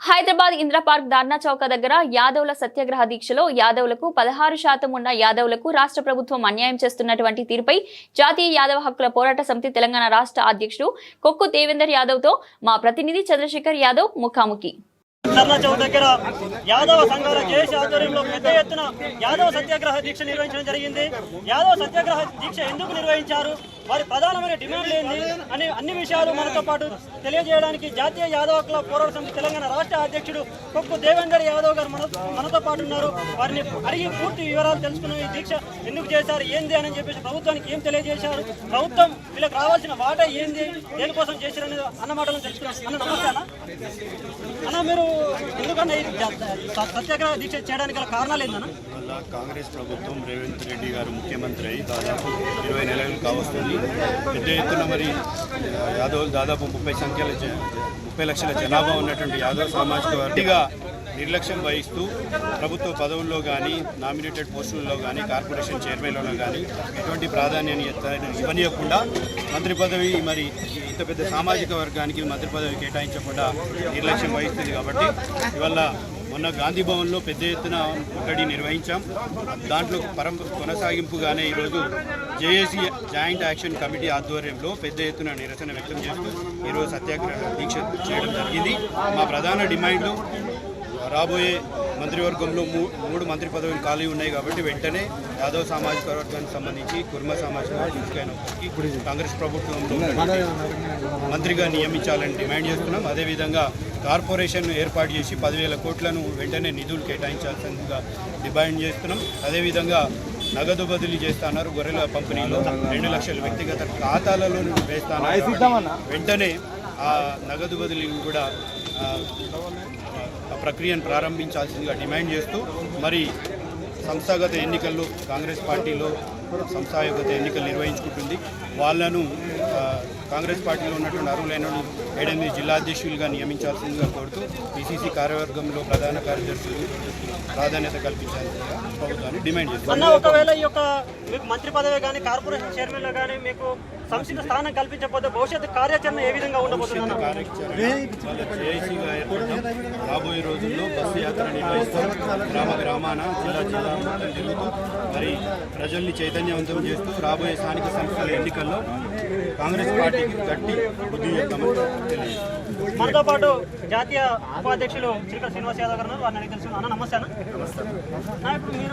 Hyderabad Indra park ధర్నా చౌక దగ్గర యాదవుల సత్యాగ్రహ దీక్షలో యాదవులకు పదహారు శాతం ఉన్న యాదవులకు రాష్ట్ర ప్రభుత్వం అన్యాయం చేస్తున్నటువంటి తీరుపై జాతీయ యాదవ హక్కుల పోరాట సమితి తెలంగాణ రాష్ట్ర అధ్యక్షుడు కొక్కు దేవేందర్ యాదవ్తో మా ప్రతినిధి చంద్రశేఖర్ యాదవ్ ముఖాముఖి. ధర్నా చౌక్ దగ్గర యాదవ సంఘాల జేఏసీ ఆధ్వర్యంలో పెద్ద ఎత్తున యాదవ సత్యాగ్రహ దీక్ష నిర్వహించడం జరిగింది. యాదవ సత్యాగ్రహ దీక్ష ఎందుకు నిర్వహించారు? వారి ప్రధానమైన డిమాండ్ ఏంది? అని అన్ని విషయాలు మనతో పాటు తెలియజేయడానికి జాతీయ యాదవ క్లబ్ పోరాట సమితి తెలంగాణ రాష్ట్ర అధ్యక్షుడు కొక్కు దేవేందర్ యాదవ్ గారు మన మనతో పాటు ఉన్నారు. వారిని అడిగి పూర్తి వివరాలు తెలుసుకున్న ఈ దీక్ష ఎందుకు చేశారు? ఏంది అని చెప్పేసి ప్రభుత్వానికి ఏం తెలియజేశారు? ప్రభుత్వం వీళ్ళకి రావాల్సిన వాటా ఏంది? దేనికోసం చేశారనేది అన్న మాటలను తెలుసుకున్నాం. అన్న నమస్తే అన్న. అన్న మీరు ఎందుకన్నా సత్యాగ్రహ దీక్ష చేయడానికి గల కారణాలు ఏందన్నా? కాంగ్రెస్ ప్రభుత్వం రేవంత్ రెడ్డి గారు ముఖ్యమంత్రి అయి దాదాపు ఇరవై నెలలు కావస్తుంది. పెద్ద ఎత్తున మరి యాదవ్ యాదవులు దాదాపు ముప్పై సంఖ్యల ముప్పై లక్షల జనాభా ఉన్నటువంటి యాదవ్ సామాజిక వర్గంగా నిర్లక్ష్యం వహిస్తూ ప్రభుత్వ పదవుల్లో కానీ నామినేటెడ్ పోస్టుల్లో కానీ కార్పొరేషన్ చైర్మన్లో కానీ ఎటువంటి ప్రాధాన్యాన్ని ఎత్త- ఇవ్వనీయకుండా మంత్రి పదవి మరి ఇంత పెద్ద సామాజిక వర్గానికి మంత్రి పదవి కేటాయించకుండా నిర్లక్ష్యం వహిస్తుంది కాబట్టి ఇవల్ల మొన్న గాంధీ భవన్లో పెద్ద ఎత్తున ముట్టడి నిర్వహించాం. దాంట్లో పరం కొనసాగింపుగానే ఈరోజు జేఏసీ జాయింట్ యాక్షన్ కమిటీ ఆధ్వర్యంలో పెద్ద ఎత్తున నిరసన వ్యక్తం చేస్తూ ఈరోజు సత్యాగ్రహ దీక్ష చేయడం జరిగింది. మా ప్రధాన డిమాండ్లు రాబోయే మంత్రివర్గంలో మూడు మంత్రి పదవులు ఖాళీ ఉన్నాయి కాబట్టి వెంటనే యాదవ్ సామాజిక వర్గానికి సంబంధించి కుర్మ సామాజిక వర్గానికి కాంగ్రెస్ ప్రభుత్వంలో మంత్రిగా నియమించాలని డిమాండ్ చేస్తున్నాం. అదేవిధంగా కార్పొరేషన్ ఏర్పాటు చేసి పదివేల కోట్లను వెంటనే నిధులు కేటాయించాల్సిందిగా డిమాండ్ చేస్తున్నాం. అదేవిధంగా నగదు బదిలీ చేస్తున్నారు. గొర్రెల పంపిణీలో రెండు లక్షల వ్యక్తిగత ఖాతాలలో వేస్తాను వెంటనే ఆ నగదు బదిలీని కూడా ప్రక్రియను ప్రారంభించాల్సిందిగా డిమాండ్ చేస్తూ మరి సంస్థాగత ఎన్నికల్లో కాంగ్రెస్ పార్టీలో సంస్థాగత ఎన్నికలు నిర్వహించుకుంటుంది. వాళ్ళను కాంగ్రెస్ పార్టీలో ఉన్నటువంటి అర్హులైన ఏడెనిమిది జిల్లా అధ్యక్షులుగా నియమించాల్సిందిగా కోరుతూ పిసిసి కార్యవర్గంలో ప్రధాన కార్యదర్శులు ప్రాధాన్యత కల్పించాల్సిందిగా ప్రభుత్వాన్ని డిమాండ్ అన్న ఒకవేళ ఈ యొక్క మీకు మంత్రి పదవి కానీ కార్పొరేషన్ చైర్మన్ కానీ మీకు సంస్థ స్థానం కల్పించకపోతే భవిష్యత్తు కార్యాచరణ ఏ విధంగా ఉండబోతుంది రాబోయే రోజుల్లో బస్సు యాత్ర నిర్వహిస్తాం గ్రామ గ్రామాన జిల్లా జిల్లా మరి ప్రజల్ని చైతన్యవంతం చేస్తూ రాబోయే స్థానిక సంస్థల ఎన్నికల్లో కాంగ్రెస్ పార్టీకి గట్టి బుద్ధి చెప్తామని మనతో పాటు జాతీయ ఉపాధ్యక్షులు చిలక శ్రీనివాస్ యాదవ్ గారు. వారిని తెలుసు అన్న నమస్తే అన్న.